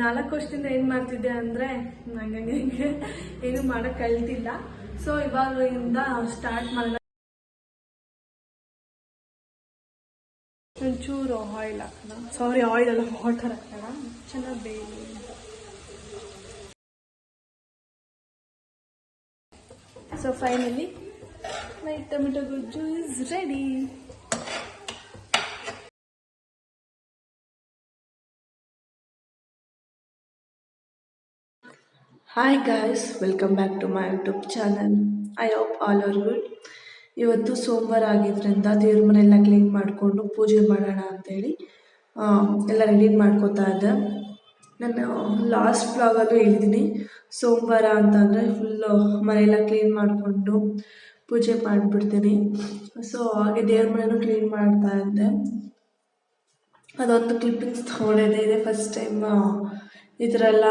ನಾಲ್ಕು ವರ್ಷದಿಂದ ಏನು ಮಾಡ್ತಿದ್ದೆ ಅಂದ್ರೆ ನಂಗೆ ಏನು ಮಾಡೋಕ್ಕೆ ಕಲ್ತಿಲ್ಲ. ಸೊ ಇವಾಗಿಂದ ಸ್ಟಾರ್ಟ್ ಮಾಡೋಣ. ಒಂಚೂರು ಆಯಿಲ್ ಹಾಕೋಣ. ಸಾರಿ ಆಯಿಲ್ ಅಲ್ಲ ವಾಟರ್ ಹಾಕೋಣ. ಚೆನ್ನಾಗಿ ಬೇಯಲಿ. So finally my tomato gojju is ready hi guys welcome back to my YouTube channel I hope all are good ಇವತ್ತು ಸೋಮವಾರ ಆಗಿದ್ದರಿಂದ ದೇವ್ರ ಮನೆಯೆಲ್ಲ ಕ್ಲೀನ್ ಮಾಡಿಕೊಂಡು ಪೂಜೆ ಮಾಡೋಣ ಅಂತೇಳಿ ಎಲ್ಲ ರೆಡಿ ಮಾಡ್ಕೋತಾ ಇದ್ದೆ. ನಾನು ಲಾಸ್ಟ್ ಬ್ಲಾಗಲ್ಲೂ ಹೇಳಿದ್ದೀನಿ, ಸೋಮವಾರ ಅಂತಂದರೆ ಫುಲ್ಲು ಮನೆಯೆಲ್ಲ ಕ್ಲೀನ್ ಮಾಡಿಕೊಂಡು ಪೂಜೆ ಮಾಡಿಬಿಡ್ತೀನಿ. ಸೊ ಹಾಗೆ ದೇವ್ರ ಮನೆಯೂ ಕ್ಲೀನ್ ಮಾಡ್ತಾ ಇದ್ದೆ. ಅದೊಂದು ಕ್ಲಿಪ್ಪಿಂಗ್ಸ್ ತೊಗೊಂಡಿದ್ದೆ. ಇದೆ ಫಸ್ಟ್ ಟೈಮ್ ಈ ಥರ ಎಲ್ಲ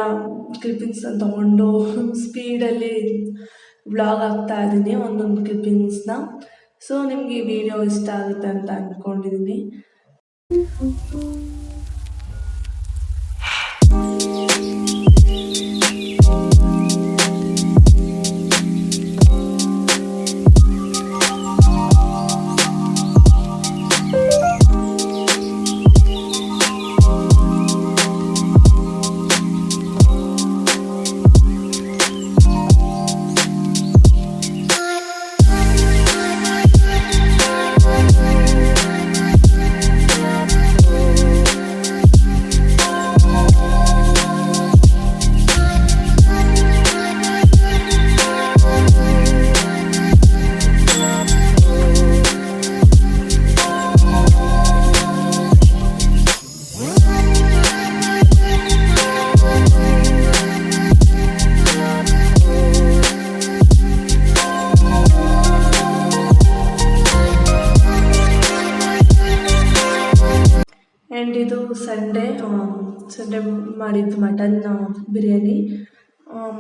ಕ್ಲಿಪ್ಪಿಂಗ್ಸ್ನ ತೊಗೊಂಡು ಸ್ಪೀಡಲ್ಲಿ ವ್ಲಾಗ್ ಆಗ್ತಾ ಇದ್ದೀನಿ, ಒಂದೊಂದು ಕ್ಲಿಪ್ಪಿಂಗ್ಸ್ನ ಸೊ ನಿಮಗೆ ಈ ವಿಡಿಯೋ ಇಷ್ಟ ಆಗುತ್ತೆ ಅಂತ ಅಂದ್ಕೊಂಡಿದ್ದೀನಿ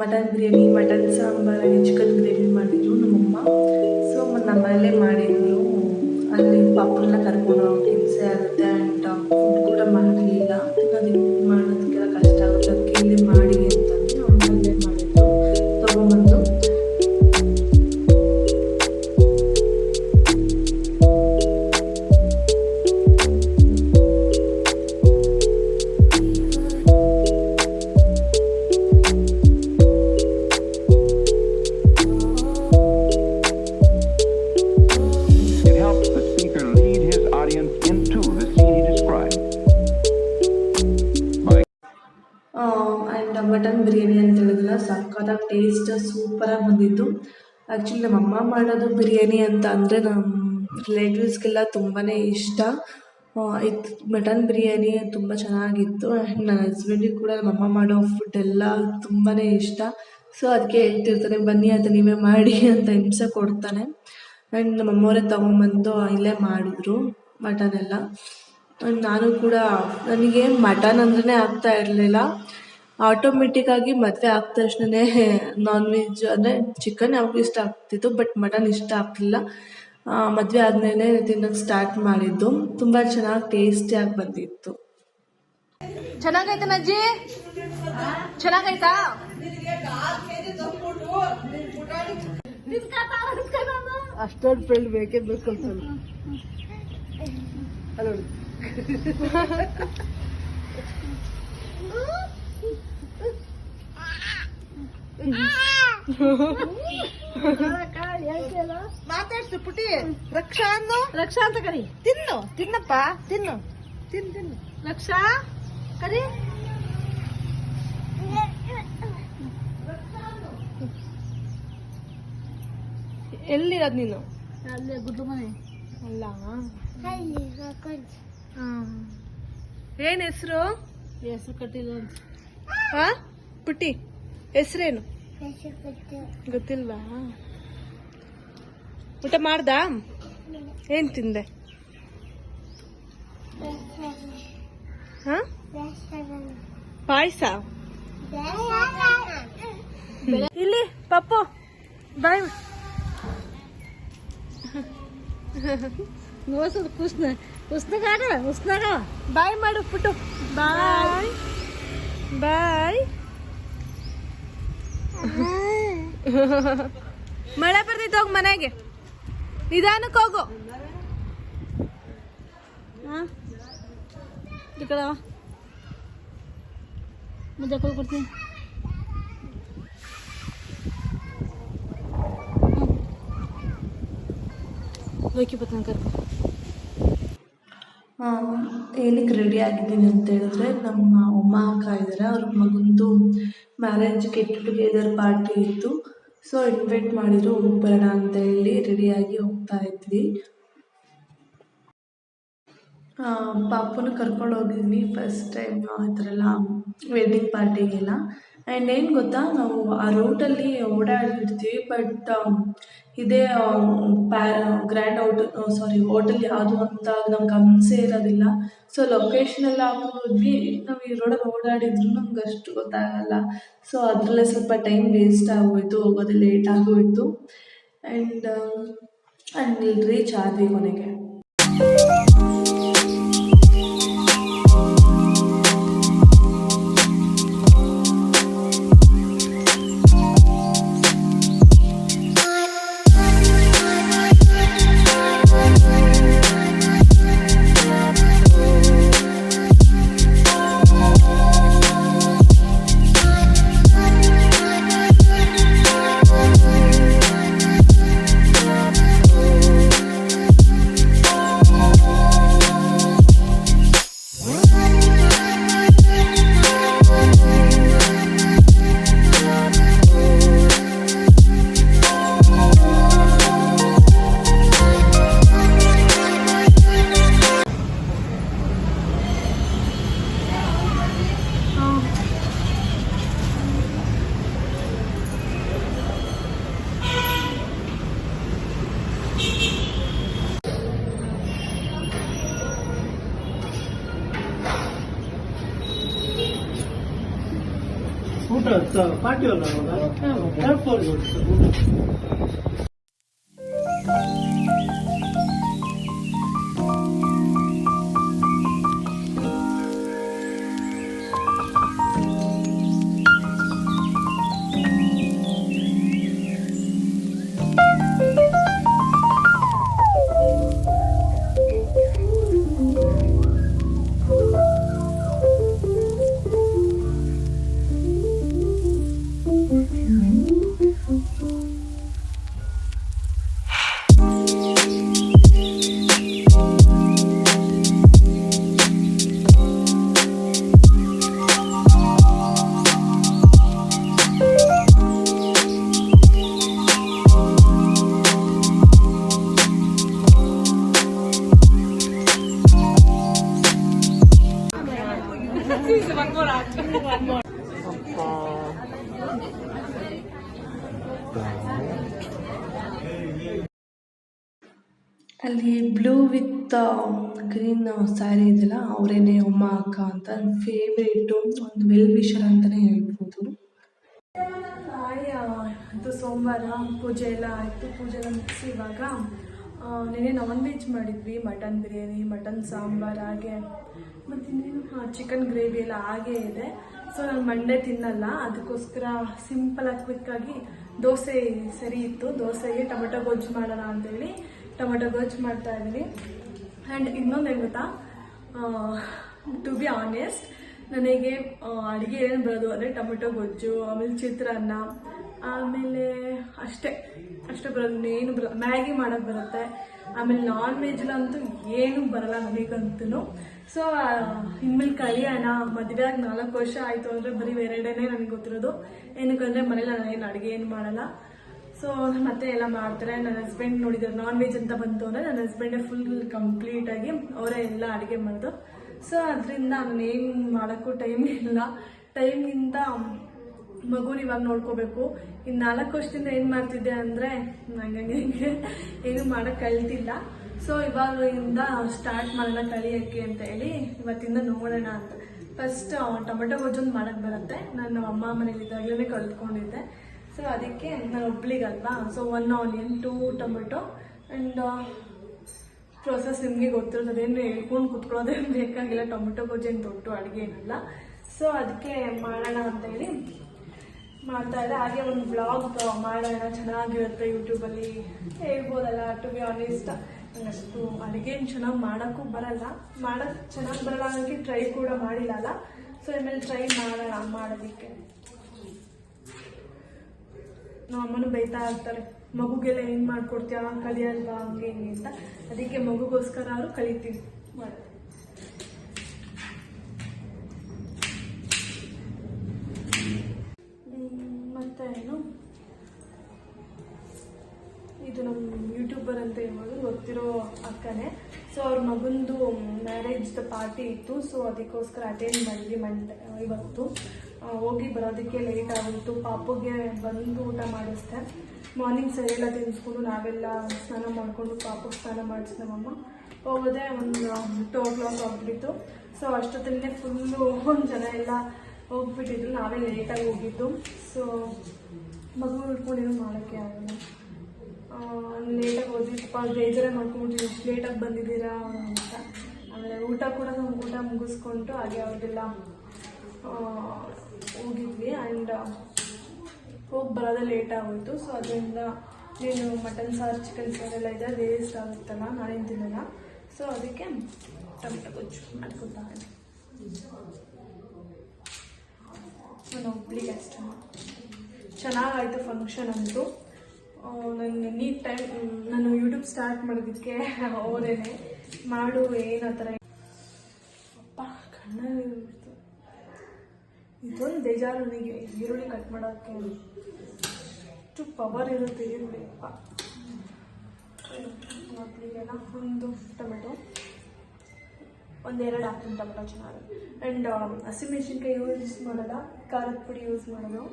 mutton biryani, mutton sambar chicken gravy ಮಾಡಿದ್ರು ನಮ್ಮಮ್ಮ. ಸೊ ನಮ್ಮ ಮನೇಲೇ ಮಾಡಿದ್ರು. ಅಲ್ಲಿ ಪಾಪನ್ನ ಕರ್ಕೊಂಡು ಹೋಗಿ ಹಿಂಸೆ ಆಗುತ್ತೆ ಆ್ಯಂಡ್ ಬಿರಿಯಾನಿ ಅಂತ ಹೇಳಿದ್ರಲ್ಲ ಸಕ್ಕತ್ತಾಗಿ ಟೇಸ್ಟ್ ಸೂಪರಾಗಿ ಬಂದಿತ್ತು. ಆ್ಯಕ್ಚುಲಿ ನಮ್ಮ ಅಮ್ಮ ಮಾಡೋದು ಬಿರಿಯಾನಿ ಅಂತ ಅಂದರೆ ನಮ್ಮ ರಿಲೇಟಿವ್ಸ್ಗೆಲ್ಲ ತುಂಬಾ ಇಷ್ಟ. ಇದು ಮಟನ್ ಬಿರಿಯಾನಿ ತುಂಬ ಚೆನ್ನಾಗಿತ್ತು ಆ್ಯಂಡ್ ನನ್ನ ಹಸ್ಬೆಂಡಿಗೆ ಕೂಡ ನಮ್ಮ ಅಮ್ಮ ಮಾಡೋ ಫುಡ್ ಎಲ್ಲ ತುಂಬಾ ಇಷ್ಟ. ಸೊ ಅದಕ್ಕೆ ಹೇಳ್ತಿರ್ತಾನೆ, ಬನ್ನಿ ಅಂತ ನೀವೇ ಮಾಡಿ ಅಂತ ಹಿಂಸೆ ಕೊಡ್ತಾನೆ. ಆ್ಯಂಡ್ ನಮ್ಮ ಅಮ್ಮವರೇ ತೊಗೊಂಬಂದು ಇಲ್ಲೇ ಮಾಡಿದ್ರು ಮಟನ್ ಎಲ್ಲ. ಆ್ಯಂಡ್ ನಾನು ಕೂಡ, ನನಗೆ ಮಟನ್ ಅಂದ್ರೆ ಆಗ್ತಾ ಇರಲಿಲ್ಲ. ಆಟೋಮೆಟಿಕ್ಕಾಗಿ ಮದುವೆ ಆದ ತಕ್ಷಣನೇ ನಾನ್ ವೆಜ್ ಅಂದರೆ ಚಿಕನ್ ಯಾವಾಗಲೂ ಇಷ್ಟ ಆಗ್ತಿತ್ತು ಬಟ್ ಮಟನ್ ಇಷ್ಟ ಆಗ್ತಿಲ್ಲ. ಮದುವೆ ಆದಮೇಲೆ ತಿನ್ನೋಕ್ಕೆ ಸ್ಟಾರ್ಟ್ ಮಾಡಿದ್ದು. ತುಂಬ ಚೆನ್ನಾಗಿ ಟೇಸ್ಟಿಯಾಗಿ ಬಂದಿತ್ತು. ಚೆನ್ನಾಗೈತ ಅಜ್ಜಿ? ಚೆನ್ನಾಗೈತಾ ಅಷ್ಟೊಂದು ಫ್ರೆಂಡ್ ಬೇಕೇ ಬೇಕು ಅಂತ ಮಾತಾಡ್ಸು ಪುಟಿ. ರಕ್ಷಾ ಅನ್ನು ರಕ್ಷಾ ಅಂತ ಕರಿ. ತಿನ್ನು. ತಿನ್ನಪ್ಪ. ತಿನ್ನು. ತಿನ್ ತಿನ್ನು. ರಕ್ಷಾ? ಕರಿ. ಎಲ್ಲಿರೋದು ನೀನು? ಅಲ್ಲೇ ಗುಡ್ಲು ಮನೆ. ಅಲ್ಲ. ಏನ್ ಹೆಸರು? ಹೆಸರು ಕಟ್ಟಿಲ್ಲ ಅಂತ. ಹಾಂ? ಪುಟ್ಟಿ ಹೆಸರೇನು? ಗೊತ್ತಿಲ್ವಾ? ಊಟ ಮಾಡ್ದಾ? ಏನು ತಿಂದೆ? ಹಾಂ? ಪಾಯಸ? ಇಲ್ಲಿ ಪಪ್ಪು ಬಾಯ್ ನೋಸದ ಕುಸ್ನ ಉಸ್ನಾಗ ಉಸ್ನಾಗ ಬಾಯ್ ಮಾಡು ಪುಟ್ಟು. ಬಾಯ್. ಬಾಯ್. ಮಳೆ ಬರ್ತೈತೆ ಹೋಗ್ ಮನೆಗೆ. ನಿಧಾನಕ್ಕೆ ಹೋಗು. ಮುದ್ದೆ ಕೊಡ್ತೀನಿ. ಏನಕ್ಕೆ ರೆಡಿ ಆಗಿದ್ದೀನಿ ಅಂತ ಹೇಳಿದ್ರೆ ನಮ್ಮ ಅಮ್ಮ ಅಕ್ಕ ಇದ್ದಾರೆ. ಅವ್ರ ಮಗಂದು ಮ್ಯಾರೇಜ್ ಗೆಟ್ ಟುಗೆದರ್ ಪಾರ್ಟಿ ಇತ್ತು. ಸೊ ಇನ್ವೈಟ್ ಮಾಡಿದ್ರು ಹೋಗಿ ಬರೋಣ ಅಂತ ಹೇಳಿ ರೆಡಿಯಾಗಿ ಹೋಗ್ತಾ ಇದ್ವಿ. ಆ, ಪಾಪುನ ಕರ್ಕೊಂಡು ಹೋಗಿದ್ವಿ ಫಸ್ಟ್ ಟೈಮ್ ಈ ಥರ ಎಲ್ಲ ವೆಡ್ಡಿಂಗ್ ಪಾರ್ಟಿಗೆಲ್ಲ ಆ್ಯಂಡ್ ಏನು ಗೊತ್ತಾ ನಾವು ಆ ರೂಟಲ್ಲಿ ಓಡಾಡಿರ್ತೀವಿ ಬಟ್ ಇದೇ ಪ್ಯಾ ಗ್ರ್ಯಾಂಡ್ ಔಟ್ ಸಾರಿ ಹೋಟೆಲ್ ಯಾವುದು ಅಂತ ನಮ್ಗೆ ಗಮನಿಸೇ ಇರೋದಿಲ್ಲ. ಸೊ ಲೊಕೇಶನ್ ಎಲ್ಲ ಹಾಕೋದ್ವಿ ನಾವು ಈ ರೋಡಲ್ಲಿ ಓಡಾಡಿದ್ರು ನಮ್ಗೆ ಅಷ್ಟು ಗೊತ್ತಾಗಲ್ಲ. ಸೊ ಅದರಲ್ಲೇ ಸ್ವಲ್ಪ ಟೈಮ್ ವೇಸ್ಟ್ ಆಗೋಯ್ತು, ಹೋಗೋದು ಲೇಟ್ ಆಗೋಯ್ತು. ಆ್ಯಂಡ್ ಆ್ಯಂಡ್ ರೀಚ್ ಆದ್ವಿ ಕೊನೆಗೆ ಪಾರ್ಟಿ ಅಲ್ಲ ಥರ್ಡ್ ಫ್ಲೋರ್ ಅಲ್ಲಿ ಬ್ಲೂ ವಿತ್ ಗ್ರೀನ್ ಸ್ಯಾರಿ ಇದೆಯಲ್ಲ, ಅವರೇನೆ ಅಮ್ಮ ಅಕ್ಕ ಅಂತ ಫೇವ್ರೇಟು ಒಂದು ವೆಲ್ ವಿಷರ್ ಅಂತಲೇ ಹೇಳ್ಬೋದು. ಇದು ಸೋಮವಾರ ಪೂಜೆ ಎಲ್ಲ ಆಯಿತು. ಪೂಜೆ ಎಲ್ಲ ಮುಗಿಸಿ ಇವಾಗ ನೆನೆ ನಾನ್ ವೆಜ್ ಮಾಡಿದ್ವಿ ಮಟನ್ ಬಿರಿಯಾನಿ ಮಟನ್ ಸಾಂಬಾರು, ಹಾಗೆ. ಮತ್ತು ಇನ್ನೇನು ಚಿಕನ್ ಗ್ರೇವಿ ಎಲ್ಲ ಹಾಗೇ ಇದೆ. ಸೊ ನಾನು ಮಂಡೆ ತಿನ್ನಲ್ಲ. ಅದಕ್ಕೋಸ್ಕರ ಸಿಂಪಲಾಗಿ ಕ್ವಿಕ್ಕಾಗಿ ದೋಸೆ ಸರಿ ಇತ್ತು. ದೋಸೆಗೆ ಟೊಮೆಟೊ ಗೊಜ್ಜು ಮಾಡೋಣ ಅಂತೇಳಿ ಟೊಮೆಟೊ ಗೊಜ್ಜು ಮಾಡ್ತಾ ಇದ್ದೀನಿ. ಆ್ಯಂಡ್ ಇನ್ನೊಂದು ಏನು ಗೊತ್ತಾ? ಟು ಬಿ ಆನೆಸ್ಟ್ ನನಗೆ ಅಡುಗೆ ಏನು ಬರೋದು? ಅಂದರೆ ಟೊಮೆಟೊ ಗೊಜ್ಜು, ಆಮೇಲೆ ಚಿತ್ರಾನ್ನ, ಆಮೇಲೆ ಅಷ್ಟೇ. ಅಷ್ಟೇ ಬರೋದು. ಏನು ಬರಲ್ಲ. ಮ್ಯಾಗಿ ಮಾಡೋಕ್ಕೆ ಬರುತ್ತೆ. ಆಮೇಲೆ ನಾನ್ ವೆಜ್ಲಂತೂ ಏನೂ ಬರಲ್ಲ ನನಗಂತೂ ಸೊ ಇನ್ಮೇಲೆ ಕಲಿಯೋಣ, ಮದುವೆ ಆಗಿ ನಾಲ್ಕು ವರ್ಷ ಆಯಿತು ಅಂದರೆ ಬರೀ ಎರಡನೇ ನನಗೆ ಗೊತ್ತಿರೋದು. ಏನಕ್ಕಂದ್ರೆ ಮನೇಲಿ ನಾನು ಏನು ಅಡುಗೆ ಏನು ಮಾಡಲ್ಲ. ಸೊ ಮತ್ತೆ ಎಲ್ಲ ಮಾಡ್ತಾರೆ. ನನ್ನ ಹಸ್ಬೆಂಡ್ ನೋಡಿದ್ರೆ ನಾನ್ ವೆಜ್ ಅಂತ ಬಂತು ಅಂದರೆ ನನ್ನ ಹಸ್ಬೆಂಡೇ ಫುಲ್ ಕಂಪ್ಲೀಟಾಗಿ ಅವರೇ ಎಲ್ಲ ಅಡುಗೆ ಮಾಡಿದ್ರು ಸೊ ಅದರಿಂದ ನಾನು ಏನು ಮಾಡೋಕ್ಕೂ ಟೈಮ್ ಇಲ್ಲ. ಟೈಮಿಂದ ಮಗುನ ಇವಾಗ ನೋಡ್ಕೋಬೇಕು. ಇನ್ನು ನಾಲ್ಕು ವರ್ಷದಿಂದ ಏನು ಮಾಡ್ತಿದ್ದೆ ಅಂದರೆ ನಂಗೆ ಏನು ಮಾಡೋಕ್ಕೆ ಕಲ್ತಿಲ್ಲ. ಸೊ ಇವಾಗಿಂದ ಸ್ಟಾರ್ಟ್ ಮಾಡೋಣ ಕಲಿಯೋಕ್ಕೆ ಅಂತ ಹೇಳಿ ಇವತ್ತಿಂದ ನೋಡೋಣ ಅಂತ. ಫಸ್ಟ್ ಟೊಮೆಟೊ ಗೊಜ್ಜೊಂದು ಮಾಡೋಕ್ಕೆ ಬರುತ್ತೆ. ನಾನು ಅಮ್ಮ ಮನೇಲಿ ಇದ್ದಾಗಲೇ ಕಲ್ತ್ಕೊಂಡಿದ್ದೆ ಸೊ ಅದಕ್ಕೆ ನಾನು ಒಬ್ಳಿಗಲ್ವಾ so one onion two tomato and process ನಿಮಗೆ ಗೊತ್ತಿರೋದು. ಅದೇನು ಹೇಳ್ಕೊಂಡು ಕುತ್ಕೊಳ್ಳೋದೇನು ಬೇಕಾಗಿಲ್ಲ. ಟೊಮೆಟೊ ಗೊಜ್ಜೇನು ದೊಡ್ಡ ಅಡುಗೆ ಏನಲ್ಲ. ಸೊ ಅದಕ್ಕೆ ಮಾಡೋಣ ಅಂತ ಹೇಳಿ ಮಾಡ್ತಾ ಇದ್ದೆ. ಹಾಗೆ ಒಂದು ಬ್ಲಾಗ್ ಮಾಡೋಣ. ಚೆನ್ನಾಗಿರುತ್ತೆ ಯೂಟ್ಯೂಬಲ್ಲಿ ಹೇಳ್ಬೋದಲ್ಲ ಟು ಬಿ ಆನೆಸ್ಟ್ ಅಷ್ಟು ಅಡುಗೆ ಚೆನ್ನಾಗಿ ಮಾಡೋಕ್ಕೂ ಬರಲ್ಲ. ಮಾಡೋಕ್ಕೆ ಚೆನ್ನಾಗಿ ಬರಲ್ಲ ಅನ್ನೋಕ್ಕೆ ಟ್ರೈ ಕೂಡ ಮಾಡಿಲ್ಲ ಸೊ ಆಮೇಲೆ ಟ್ರೈ ಮಾಡೋಣ ಮಾಡೋದಕ್ಕೆ ನಮ್ಮ ಅಮ್ಮನೂ ಬೈತಾ ಇರ್ತಾರೆ, ಮಗುಗೆಲ್ಲ ಹೆಂಗ್ ಮಾಡ್ಕೊಡ್ತೀಯ? ಕಲಿಯಲ್ವಾ? ಹಂಗೆ ಅಂತ. ಅದಕ್ಕೆ ಮಗುಗೋಸ್ಕರ ಅವರು ಕಲಿತೀವಿ. ಮಾಡಿ ಮತ್ತೆ ಏನು? ಇದು ನಮ್ಮ ಯೂಟ್ಯೂಬರ್ ಅಂತ ಹೇಳ್ಬೋದು ಗೊತ್ತಿರೋ ಅಕ್ಕನೇ. ಸೊ ಅವ್ರ ಮಗಂದು ಮ್ಯಾರೇಜ್ ಪಾರ್ಟಿ ಇತ್ತು ಸೊ ಅದಕ್ಕೋಸ್ಕರ ಅಟೆಂಡ್ ಮಾಡಿದ್ವಿ ಮಂಡ್ ಇವತ್ತು. ಹೋಗಿ ಬರೋದಕ್ಕೆ ಲೇಟ್ ಆಗಿತ್ತು ಪಾಪುಗೆ ಬಂದು ಊಟ ಮಾಡಿಸ್ದೆ. ಮಾರ್ನಿಂಗ್ ಸರಿಯೆಲ್ಲ ತಿನ್ಸ್ಕೊಂಡು ನಾವೆಲ್ಲ ಸ್ನಾನ ಮಾಡಿಕೊಂಡು ಪಾಪು ಸ್ನಾನ ಮಾಡಿಸಿದೆ ನಮ್ಮಮ್ಮ ಹೋಗೋದೆ ಒಂದು ಟು ಓ ಕ್ಲಾಕ್ ಆಗಿಬಿಟ್ಟಿತ್ತು. ಸೊ ಅಷ್ಟೊತ್ತಲ್ಲೇ ಫುಲ್ಲು ಒಂದು ಜನ ಎಲ್ಲ ಹೋಗ್ಬಿಟ್ಟಿದ್ರು. ನಾವೇ ಲೇಟಾಗಿ ಹೋಗಿದ್ದು. ಸೊ ಮಗು ಹಿಡ್ಕೊಂಡೇನು ಮಾಡೋಕ್ಕೆ ಆಗಲ್ಲ. ಲೇಟಾಗಿ ಸ್ವಲ್ಪ ಬೇಜಾರೇ ಮಾಡ್ಕೊಂಡ್ಬಿಟ್ಟು ಎಷ್ಟು ಲೇಟಾಗಿ ಬಂದಿದ್ದೀರಾ ಅಂತ. ಆಮೇಲೆ ಊಟ ಕೂಡ ನಾವು ಊಟ ಮುಗಿಸ್ಕೊಂಡು ಹಾಗೆ ಅವ್ರಿಗೆಲ್ಲ ಹೋಗಿದ್ವಿ. ಆ್ಯಂಡ್ ಹೋಗಿ ಬರೋದೇ ಲೇಟ್ ಆಗೋಯ್ತು. ಸೊ ಅದರಿಂದ ನೀನು ಮಟನ್ ಸಾರು ಚಿಕನ್ ಸಾರು ಎಲ್ಲ ಇದೆ. ವೇಸ್ಟ್ ಆಗುತ್ತಲ್ಲ ನಾನೇನು ತಿನ್ನಲ್ಲ ಸೊ ಅದಕ್ಕೆ ಟೊಮೆಟೊ ಗೊಜ್ಜು ಮಾಡ್ಕೊತಾ ನಾನು ಒಬ್ಳಿಗೆ ಅಷ್ಟೇ. ಚೆನ್ನಾಗಾಯಿತು ಫಂಕ್ಷನ್ ಅಂತೂ. ನನ್ನ ನೀಟ್ ಟೈಮ್ ನಾನು ಯೂಟ್ಯೂಬ್ ಸ್ಟಾರ್ಟ್ ಮಾಡೋದಕ್ಕೆ ಅವರೇನೆ ಮಾಡು, ಏನು ಆ ಥರ ಅಪ್ಪ, ಕಣ್ಣ ಇದೊಂದು ಬೇಜಾರು ನನಗೆ. ಈರುಳ್ಳಿ ಕಟ್ ಮಾಡೋಕ್ಕೆ ಎಷ್ಟು ಪವರ್ ಇರುತ್ತೆ ಈರುಳ್ಳಿ. ಅಪ್ಪ. ಮಕ್ಕಳಿಗೆಲ್ಲ ಒಂದು ಟೊಮೆಟೊ ಒಂದೆರಡು ಹಾಕ್ತೀನಿ ಟೊಮೆಟೊ ಚೆನ್ನಾಗಿ. ಆ್ಯಂಡ್ ಹಸಿಮೆಣ್ಸಿನ್ಕಾಯಿ ಯೂಸ್ ಮಾಡೋಲ್ಲ, ಖಾರದ ಪುಡಿ ಯೂಸ್ ಮಾಡೋದು.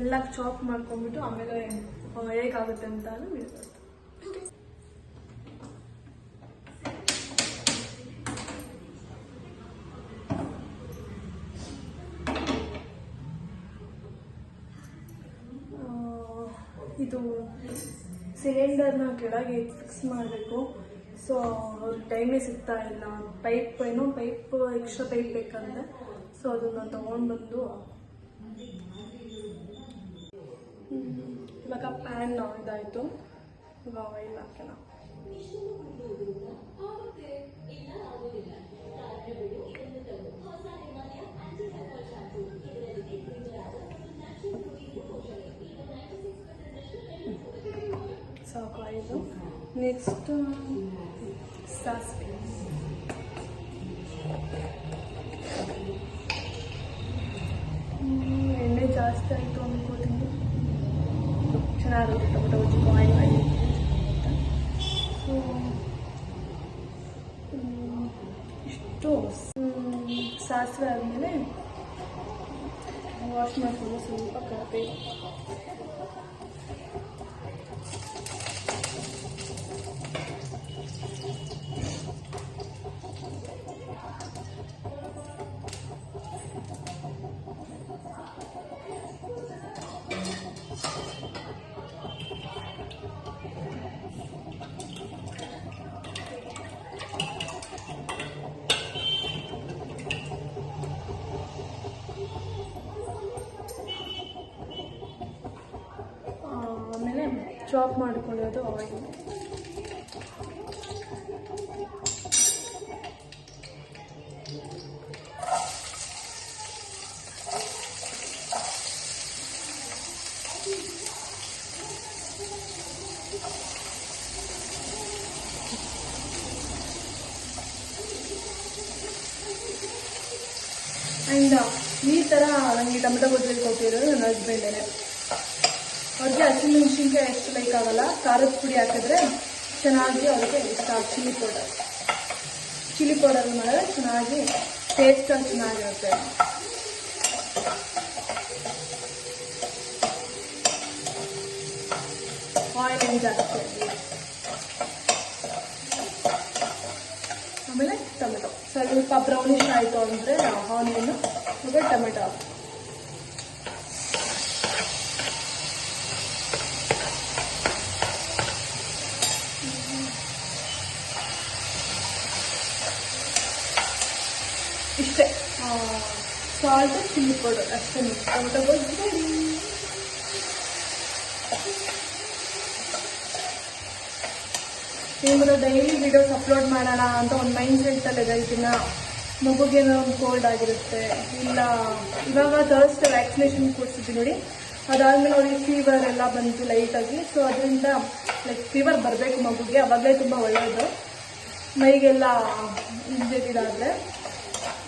ಎಲ್ಲ ಚಾಪ್ ಮಾಡ್ಕೊಂಡ್ಬಿಟ್ಟು ಆಮೇಲೆ ಹೇಗಾಗುತ್ತೆ ಅಂತ ಬಿಡ್ಬೋದು ಇದು ಸಿಲಿಂಡರ್ನ ಕೆಳಗೆ ಫಿಕ್ಸ್ ಮಾಡಬೇಕು. ಸೊ ಟೈಮೇ ಸಿಗ್ತಾ ಇಲ್ಲ. ಪೈಪ್ ಏನೋ ಪೈಪ್ ಎಕ್ಸ್ಟ್ರಾ ಪೈಪ್ ಬೇಕಂದ್ರೆ ಸೊ ಅದನ್ನು ತೊಗೊಂಡು ಬಂದು ಇವಾಗ ಪ್ಯಾನ್ ಇದಾಯಿತು ಇವಾಗ ಆಯಿಲ್ ಹಾಕೋಣ. ಸಾಕು ಆಯಿಲು ನೆಕ್ಸ್ಟ್ ಸಾಸಿವೆ. ಎಣ್ಣೆ ಜಾಸ್ತಿ ಆಯಿತು ಅಂದ್ಕೋತೀನಿ ಚೆನ್ನಾಗಿರುತ್ತೆ ಟೊಮೆಟೊ ಗೊಜ್ಜು ಆಯಿಲ್ ಆಯಿಲ್ ಸೊ ಇಷ್ಟು ಹ್ಮ್, ಸಾಸಿವೆ ಆದಮೇಲೆ ವಾಶ್ ಮಾಡಿಕೊಂಡು ಸ್ವಲ್ಪ ಕರಿಬೇವು ಆಮೇಲೆ ಚಾಪ್ ಮಾಡ್ಕೊಳ್ಳೋದು ಆಯಿಲ್ ಆ್ಯಂಡ್ ಈ ಥರ ನನಗೆ ಟೊಮೆಟೊ ಗೊಜ್ಜಲ್ಲಿ ಕೊಟ್ಟಿರೋದು ನನ್ನ ಹಸ್ಬೆಂಡೇ ಅವ್ರಿಗೆ ಹಸಿಮೆಣ್ಸಿನ್ಕಾಯಿ ಎಷ್ಟು ಲೈಕ್ ಆಗಲ್ಲ ಖಾರದ ಪುಡಿ ಹಾಕಿದ್ರೆ ಚೆನ್ನಾಗಿ ಅವ್ರಿಗೆ ಇಷ್ಟ ಚಿಲ್ಲಿ ಪೌಡರ್ ಚಿಲ್ಲಿ ಪೌಡರ್ ಮಾಡಿದ್ರೆ ಚೆನ್ನಾಗಿ ಟೇಸ್ಟ್ ಚೆನ್ನಾಗಿರುತ್ತೆ. ಆಯಿಲ್ ಜಾಸ್ತಿ ಆಮೇಲೆ ಟೊಮೆಟೊ. ಸ್ವಲ್ಪ ಬ್ರೌನಿಶ್ ಆಯಿತು ಅಂದರೆ ಆನಿಯನ್ನು ಮತ್ತು ಟೊಮೆಟೊ ಇಷ್ಟೇ ಸಾಲ್ಟ್ ಚಿಲ್ಲಿ ಪೌಡರ್, ಅಷ್ಟೇ tomato gojju ready. Daily videos upload ಮಾಡೋಣ ಅಂತ ಒಂದು ಮೈಂಡ್ ಸೆಟ್ಟಲ್ಲಿ ಇದೆ ಇದನ್ನ ಮಗುಗೇನೋ ಒಂದು ಕೋಲ್ಡ್ ಆಗಿರುತ್ತೆ. ಇಲ್ಲ, ಇವಾಗ ಥರ್ಸ್ಟ್ ವ್ಯಾಕ್ಸಿನೇಷನ್ ಕೊಡ್ಸಿದ್ವಿ ನೋಡಿ. ಅದಾದ್ಮೇಲೆ ಅವ್ರಿಗೆ ಫೀವರ್ ಎಲ್ಲ ಬಂತು ಲೈಟಾಗಿ ಸೊ ಅದರಿಂದ ಲೈಕ್ ಫೀವರ್ ಬರಬೇಕು ಮಗುಗೆ, ಅವಾಗಲೇ ತುಂಬ ಒಳ್ಳೆಯದು ಮೈಗೆಲ್ಲ ಇದಾದರೆ.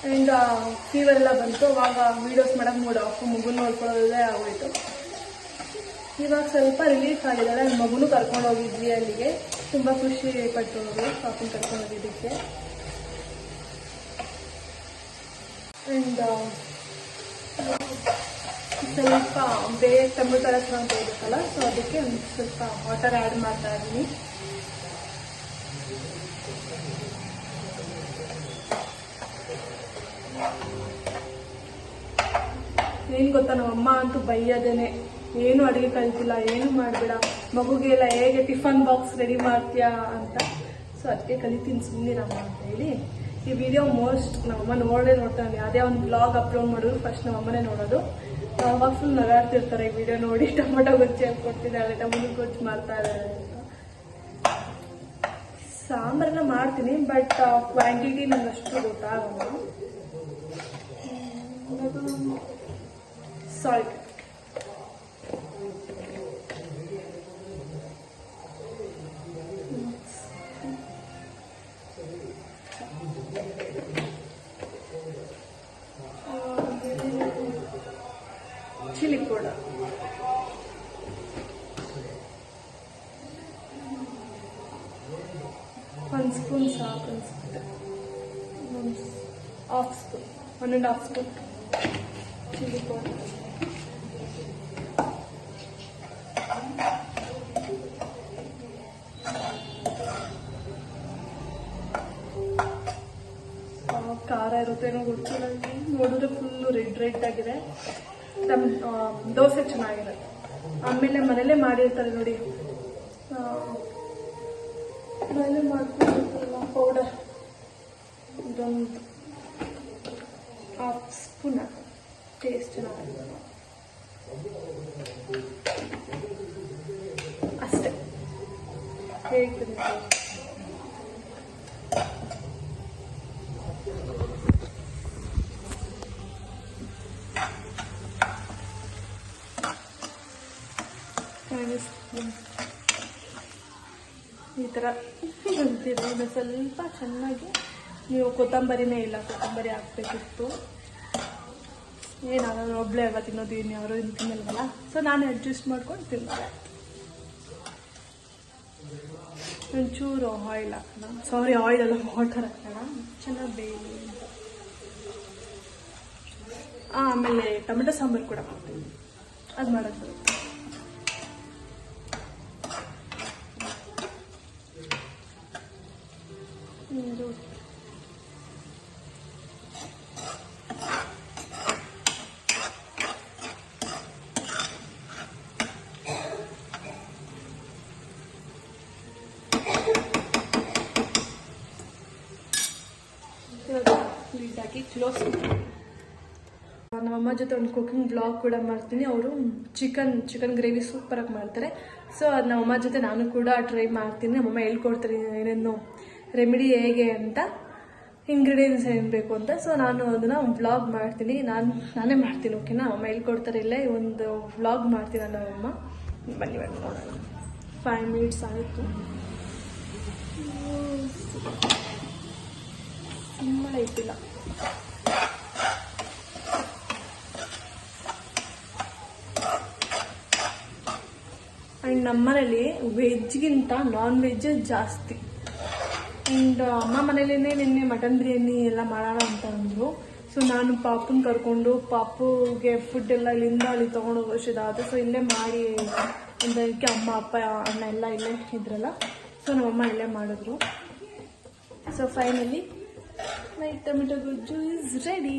ಆ್ಯಂಡ್ ಫೀವರ್ ಎಲ್ಲ ಬಂತು. ಅವಾಗ ವೀಡಿಯೋಸ್ ಮಾಡೋಕ್ಕೆ ಮೂಡ್ ಆಫ್ ಮಗು ನೋಡ್ಕೊಳ್ಳೋದೇ ಆಗೋಯ್ತು. ಇವಾಗ ಸ್ವಲ್ಪ ರಿಲೀಫ್ ಆಗಿದ್ದಾರೆ. ನನ್ನ ಮಗುನು ಕರ್ಕೊಂಡು ಹೋಗಿದ್ವಿ ಅಲ್ಲಿಗೆ. ತುಂಬ ಖುಷಿ ಪಟ್ಟು ಶಾಪಿಂಗ್ ಕರ್ಕೊಂಡು ಹೋಗಿದ್ದಕ್ಕೆ. ಆ್ಯಂಡ್ ಸ್ವಲ್ಪ ಬೇರೆ ಟೊಮೆಟೊ ರಸ ಅಂತ ಇರುತ್ತಲ್ಲ ಸೊ ಅದಕ್ಕೆ ಸ್ವಲ್ಪ ವಾಟರ್ ಆ್ಯಡ್ ಮಾಡ್ತಾ ಇದ್ದೀನಿ. ಏನು ಗೊತ್ತಾ, ನಮ್ಮ ಅಮ್ಮ ಅಂತೂ ಬೈಯೋದೇನೆ. ಏನು ಅಡುಗೆ ಕಲ್ತಿಲ್ಲ, ಏನು ಮಾಡಬೇಡ. ಮಗುಗೆಲ್ಲ ಹೇಗೆ ಟಿಫನ್ ಬಾಕ್ಸ್ ರೆಡಿ ಮಾಡ್ತೀಯಾ ಅಂತ. ಸೊ ಅದಕ್ಕೆ ಕಲಿತೀನಿ ಸುಮ್ಮನಿರಮ್ಮ ಅಂತ ಹೇಳಿ. ಈ ವಿಡಿಯೋ ಮೋಸ್ಟ್ ನಮ್ಮಮ್ಮ ನೋಡೇ ನೋಡ್ತಾನೆ ಯಾವುದೇ ಒಂದು ಬ್ಲಾಗ್ ಅಪ್ಲೋಡ್ ಮಾಡಿದ್ರು. ಫಸ್ಟ್ ನಮ್ಮಮ್ಮನೇ ನೋಡೋದು. ಅವಾಗ ಫುಲ್ ನಗಾಡ್ತಿರ್ತಾರೆ ಈ ವಿಡಿಯೋ ನೋಡಿ. ಟೊಮೊಟೊ ಗೊಜ್ಜೆ ಹೇಗೆ ಕೊಡ್ತಿದ್ದಾಳೆ, ಟೊಮೊಟೊ ಗೊಜ್ಜು ಮಾಡ್ತಾ ಇದ್ದಾಳೆ ಅಂತ. ಸಾಂಬಾರೆಲ್ಲ ಮಾಡ್ತೀನಿ ಬಟ್ ಕ್ವಾಂಟಿಟಿ ನಂಗೆ ಅಷ್ಟು ಗೊತ್ತಾಗಲ್ಲ. ಸಾಲ್ಟ್ ಚಿಲ್ಲಿ ಪೌಡರ್ ಒಂದು ಸ್ಪೂನ್ ಸಾಕು ಅನ್ಸುತ್ತೆ ಒಂದು half spoon one and half spoon chilli powder ಆ, ಖಾರ ಇರುತ್ತೇನೋ ಗೊತ್ತಿಲ್ಲ. ನೋಡಿದ್ರೆ ಫುಲ್ ರೆಡ್ ರೆಡ್ ಆಗಿದೆ. ನಮ್ಮ ದೋಸೆ ಚೆನ್ನಾಗಿದೆ. ಆಮೇಲೆ ಮನೇಲೆ ಮಾಡಿರ್ತಾರೆ ನೋಡಿ. ಮನೇಲೆ ಮಾಡ್ಕೊಂಡಿರ್ತಾರಲ್ಲ ಪೌಡರ್ ಇದೊಂದು ಹಾಫ್ ಸ್ಪೂನ್ ಟೇಸ್ಟ್ ಚೆನ್ನಾಗಿದೆ ಅಷ್ಟೇ ಹೇಳ್ತೀನಿ ಕಾಣಿಸ್ತೀನಿ ಈ ಥರ ಅಂತಿದೆ ಇನ್ನು ಸ್ವಲ್ಪ ಚೆನ್ನಾಗಿ ನೀವು ಕೊತ್ತಂಬರಿನೇ ಇಲ್ಲ, ಕೊತ್ತಂಬರಿ ಹಾಕ್ಬೇಕಿತ್ತು. ಏನಾದ್ರು ಒಬ್ಬಳೇ ಅಲ್ವಾ ತಿನ್ನೋದು, ಇನ್ನು ಯಾರು ಇನ್ನು ತಿನ್ನಲ್ವಲ್ಲ? ಸೊ ನಾನು ಅಡ್ಜಸ್ಟ್ ಮಾಡ್ಕೊಂಡು ತಿನ್ನೋದೆ. ಒಂಚೂರು ಆಯಿಲ್ ಹಾಕೋಣ. ಸಾರಿ ಆಯಿಲ್ ಎಲ್ಲ ವಾಟರ್ ಹಾಕೋಣ. ಚೆನ್ನಾಗಿ ಬೇಯಲಿ ಆಮೇಲೆ ಟೊಮೆಟೊ ಸಾಂಬಾರು ಕೂಡ ಮಾಡ್ತೀನಿ. ಅದು ಮಾಡೋದು ಲಿಡ್ ಹಾಕಿ ಕ್ಲೋಸ್ ಜೊತೆ ಒಂದು ಕುಕಿಂಗ್ ಬ್ಲಾಗ್ ಕೂಡ ಮಾಡ್ತೀನಿ. ಅವರು ಚಿಕನ್ ಚಿಕನ್ ಗ್ರೇವಿ ಸೂಪರಾಗಿ ಮಾಡ್ತಾರೆ. ಸೊ ಅದು ನಮ್ಮಮ್ಮ ಜೊತೆ ನಾನು ಕೂಡ ಟ್ರೈ ಮಾಡ್ತೀನಿ. ನಮ್ಮಮ್ಮ ಹೇಳ್ಕೊಡ್ತಾರೆ ಏನೇನು ರೆಮಿಡಿ ಹೇಗೆ ಅಂತ ಇಂಗ್ರೀಡಿಯೆಂಟ್ಸ್ ಏನು ಬೇಕು ಅಂತ. ಸೊ ನಾನು ಅದನ್ನು ಬ್ಲಾಗ್ ಮಾಡ್ತೀನಿ. ನಾನು, ನಾನೇ ಮಾಡ್ತೀನಿ ಓಕೆನಾ ಅಮ್ಮ ಹೇಳ್ಕೊಡ್ತಾರೆ ಇಲ್ಲೇ, ಒಂದು ವ್ಲಾಗ್ ಮಾಡ್ತೀನಿ ನಾನು ಅಮ್ಮ. ಬನ್ನಿ ಬನ್ನಿ, ನೋಡೋಣ. ಫೈವ್ ಮಿನಿಟ್ಸ್ ಆಯಿತು. ತುಂಬ ಇಟ್ಟಿಲ್ಲ. ಆ್ಯಂಡ್ ನಮ್ಮನೇಲಿ ವೆಜ್ಗಿಂತ ನಾನ್ ವೆಜ್ ಜಾಸ್ತಿ. ಆ್ಯಂಡ್ ಅಮ್ಮ ಮನೇಲೇ ನಿನ್ನೆ ಮಟನ್ ಬಿರಿಯಾನಿ ಎಲ್ಲ ಮಾಡೋಣ ಅಂತ ಅಂದರು. ಸೊ ನಾನು ಪಾಪುನ ಕರ್ಕೊಂಡು ಪಾಪುಗೆ ಫುಡ್ ಎಲ್ಲ ಇಲ್ಲಿಂದ ಅಲ್ಲಿ ತೊಗೊಂಡು ಹೋಗೋಷ್ಟಿದಾದ ಸೊ ಇಲ್ಲೇ ಮಾಡಿ ಅಂದಕ್ಕೆ ಅಮ್ಮ, ಅಪ್ಪ, ಅಣ್ಣ ಎಲ್ಲ ಇಲ್ಲೇ ಇದ್ರಲ್ಲ. ಸೊ ನಮ್ಮಮ್ಮ ಇಲ್ಲೇ ಮಾಡಿದ್ರು. ಸೊ ಫೈನಲಿ ಮೈ ಟೊಮೆಟೊ ಗೊಜ್ಜು ಇಸ್ ರೆಡಿ